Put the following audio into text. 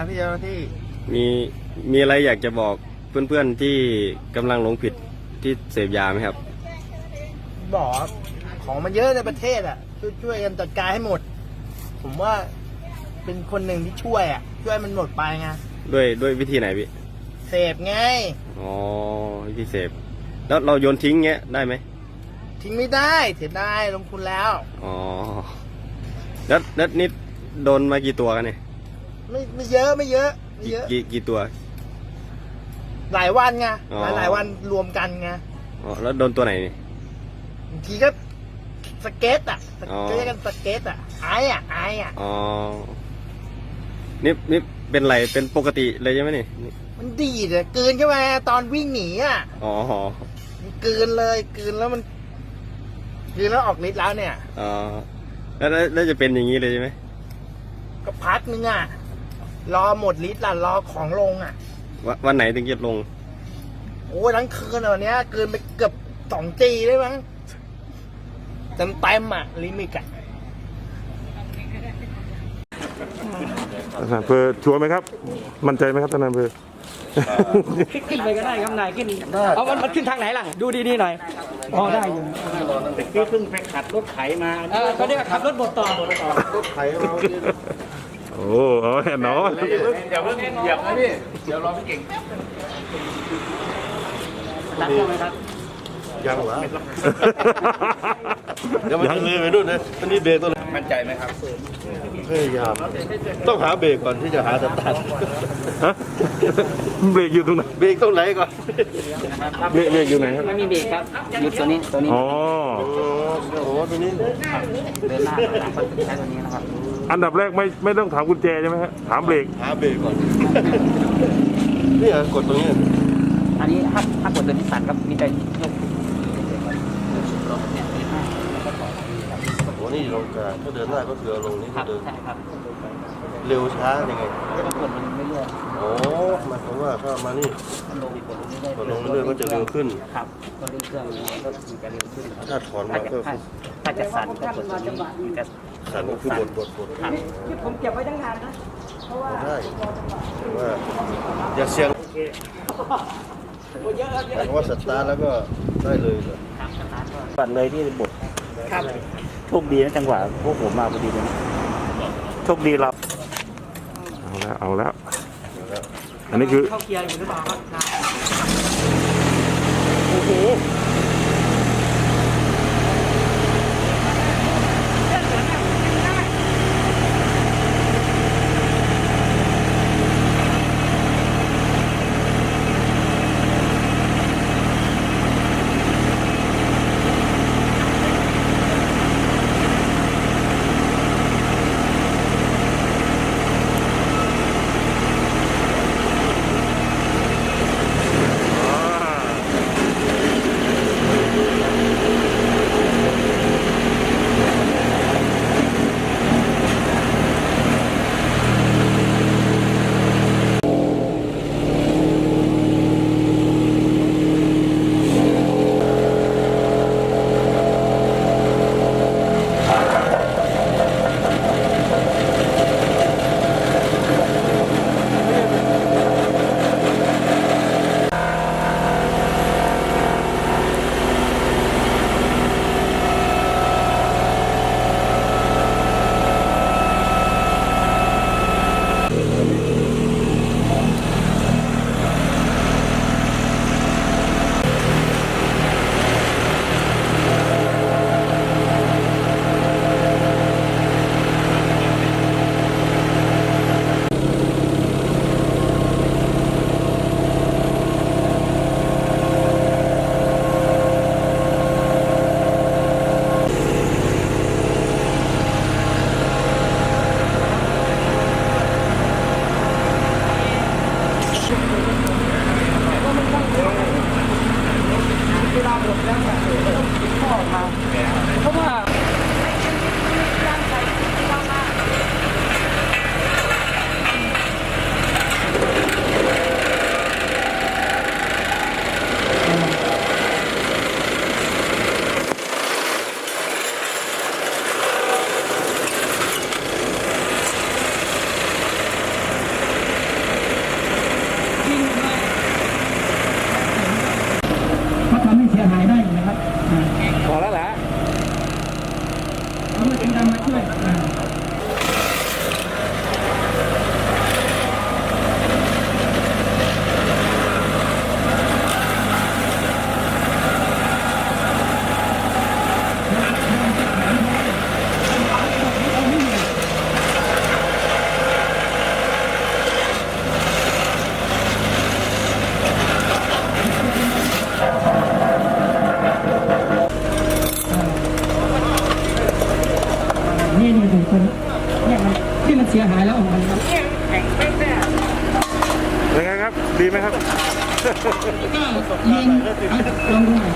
พี่เจ้าหน้าที่มีมีอะไรอยากจะบอกเพื่อนๆที่กำลังหลงผิดที่เสพยาไหมครับ บอกว่าของมันเยอะในประเทศอะ ช่วยช่วยกันจัดการให้หมด ผมว่าเป็นคนหนึ่งที่ช่วยอะ ช่วยมันหมดไปไงด้วยด้วยวิธีไหนพี่ เสพไง อ๋อวิธีเสพ แล้วเราโยนทิ้งเงี้ยได้ไหมทิ้งไม่ได้เสียได้ลงทุนแล้ว อ๋อแล้วแล้วนี่โดนมากี่ตัวกันเนี่ย ไม่ไม่เยอะไม่เยอะไม่กี่เยอะ กี่กี่ตัว หลายวันไงอ๋อหลายหลายวันรวมกันไงอ๋อแล้วโดนตัวไหนนี่ บางทีก็สเก็ตอะสอ๋อ เก็ตกันสเก็ตอะไอ้อะไอ้อะ อ๋อนี่นี่เป็นไรเป็นปกติเลยใช่ไหมนี่นี่มันดีดอะกลืนเข้ามาตอนวิ่งหนีอะอ๋อมันกลืนเลยกลืนแล้วมันกลืนแล้วออกฤทธิ์แล้วเนี่ย อ๋อแล้วแล้วแล้วจะเป็นอย่างนี้เลยใช่ไหมก็พักนึงอะ รอหมดฤทธิ์ล่ะรอของลงอะวันวันไหนถึงจะลง โอ้ยทั้งคืนอะวันเนี้ยเกินไปเกือบสองจีได้มั้งเต็มเต็มๆอะ ลิมิตอะ ท่านอำเภอชัวร์ไหมครับ มั่นใจไหมครับท่านอำเภอ ขึ้นไปก็ได้ครับนายขึ้นเอามันมันขึ้นทางไหนล่ะ ดูดีๆหน่อยอ๋อได้อยู่คือเพิ่งไปขัดรถไถมา เออก็ได้ขับรถบดต่อ โอ้เอาแน่นอนอย่าเพิ่งเหยียบนะพี่เดี๋ยวรอพี่เก่งรัดเข้าไหมครับยังหรอเดี๋ยวมันจะเลยไปนู่นนะอันนี้เบรกตัวไหนมั่นใจไหมครับพยายามต้องหาเบรกก่อนที่จะหาสตาร์ทฮะเบรกอยู่ตรงไหน เบรกตรงไหนก่อนเบรกเบรกอยู่ไหนครับไม่มีเบรกครับหยุดตัวนี้ตัวนี้อ๋อโอ้โหตัวนี้เดินหน้าหลังก็ใช้ตัวนี้นะครับอันดับแรกไม่ไม่ต้องถามกุญแจใช่ไหมฮะถามเบรกหาเบรกก่อนนี่กดตรงนี้อันนี้ถ้าถ้ากดตัวนี้สั่นครับมีแต่ยกโอ้นี่ลงกลางถ้าเดินหน้าก็คือเอาลงนี่ครัถ้าบเดินใช่ครับ เร็วช้ายังไงก็กดมันไม่เรื่อยโอ้หมายความว่าถ้ามานี่มันลงอีกกดลงเรื่อยกดลงเรื่อยๆก็จะเร็วขึ้น ครับก็เร่งเครื่องก็มีจะเร็วขึ้นครับถ้าถอนถ้ามาจะก็ถ้าถ้าจะสั่นก็กดตัวนี้มันจะสั่นก็คือบดบดบดครับผมเก็บไว้ตั้งนานนะได้แต่ว่าอย่าเสี่ยงแต่ว่าสตาร์ทแล้วก็ได้เลยเลยครับสตาร์ทก็ปัดเลยที่บทครับ โชคดีนะจังหวะพวกผมมาพอดีเลยนะโชคดีเรา เอาแล้วเอาแล้ว อันนี้คือ เข้าเกียร์อยู่หรือเปล่าครับอ 会ธ他们退嗯 เสียหายแล้วออกมายังไงครับ ดีไหมครับก็ยิงลองดูหน่อย